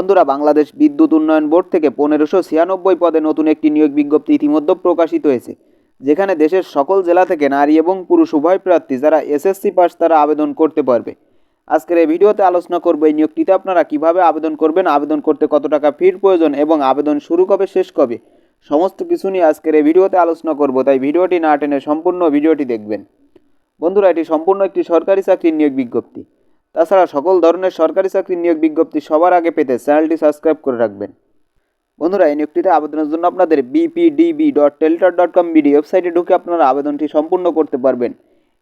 বন্ধুরা, বাংলাদেশ বিদ্যুৎ উন্নয়ন বোর্ড থেকে পনেরোশো ছিয়ানব্বই পদে নতুন একটি নিয়োগ বিজ্ঞপ্তি ইতিমধ্যে প্রকাশিত হয়েছে, যেখানে দেশের সকল জেলা থেকে নারী এবং পুরুষ উভয় প্রার্থী যারা এসএসসি পাস তারা আবেদন করতে পারবে। আজকের এই ভিডিওতে আলোচনা করব এই নিয়োগটিতে আপনারা কীভাবে আবেদন করবেন, আবেদন করতে কত টাকা ফির প্রয়োজন এবং আবেদন শুরু কবে, শেষ কবে, সমস্ত কিছু নিয়ে আজকের এই ভিডিওতে আলোচনা করব, তাই ভিডিওটি না টেনে সম্পূর্ণ ভিডিওটি দেখবেন। বন্ধুরা, এটি সম্পূর্ণ একটি সরকারি চাকরির নিয়োগ বিজ্ঞপ্তি। তাছাড়া সকল ধরনের সরকারি চাকরির নিয়োগ বিজ্ঞপ্তি সবার আগে পেতে চ্যানেলটি সাবস্ক্রাইব করে রাখবেন। বন্ধুরা, এই নিয়োগটিতে আবেদনের জন্য আপনাদের BPDB dot teletalk dot com BD ওয়েবসাইটে ঢুকে আপনারা আবেদনটি সম্পূর্ণ করতে পারবেন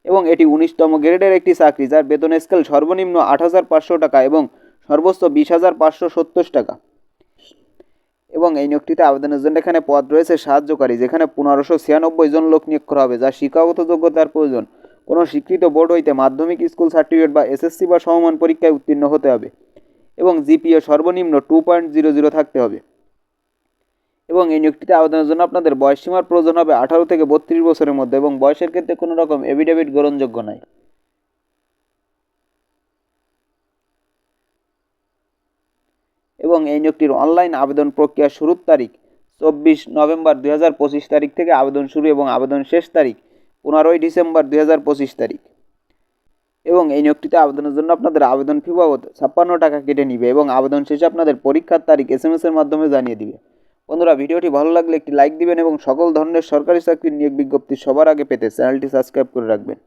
এবং এটি উনিশতম গ্রেডের একটি চাকরি যার বেতন স্কেল সর্বনিম্ন আট হাজার পাঁচশো টাকা এবং সর্বোচ্চ বিশ হাজার পাঁচশো সত্তর টাকা। এবং এই নিয়োগটিতে আবেদনের জন্য এখানে পদ রয়েছে সাহায্যকারী, যেখানে পনেরোশো ছিয়ানব্বই জন লোক নিয়োগ করা হবে, যা শিক্ষাগত যোগ্যতার প্রয়োজন। কোনো স্বীকৃত বোর্ড হইতে মাধ্যমিক স্কুল সার্টিফিকেট বা এসএসসি বা সমমান পরীক্ষায় উত্তীর্ণ হতে হবে এবং জিপিএ সর্বনিম্ন টু পয়েন্ট জিরো জিরো থাকতে হবে। এবং এই নিয়োগটিতে আবেদনের জন্য আপনাদের বয়স সীমার প্রয়োজন হবে আঠারো থেকে বত্রিশ বছরের মধ্যে এবং বয়সের ক্ষেত্রে কোনো রকম এভিডেভিট গ্রহণযোগ্য নয় এবং এই নিয়োগটির অনলাইন আবেদন প্রক্রিয়া শুরুর তারিখ চব্বিশ নভেম্বর দুই হাজার পঁচিশ তারিখ থেকে আবেদন শুরু এবং আবেদন শেষ তারিখ পনেরোই ডিসেম্বর দুই হাজার পঁচিশ তারিখ। এবং এই নিয়োগটিতে আবেদনের জন্য আপনাদের আবেদন ফি বাবদ ছাপ্পান্ন টাকা কেটে নিবে এবং আবেদন শেষে আপনাদের পরীক্ষার তারিখ এস এম এসের মাধ্যমে জানিয়ে দিবে। বন্ধুরা, ভিডিওটি ভালো লাগলে একটি লাইক দিবেন এবং সকল ধরনের সরকারি চাকরির নিয়োগ বিজ্ঞপ্তি সবার আগে পেতে চ্যানেলটি সাবস্ক্রাইব করে রাখবেন।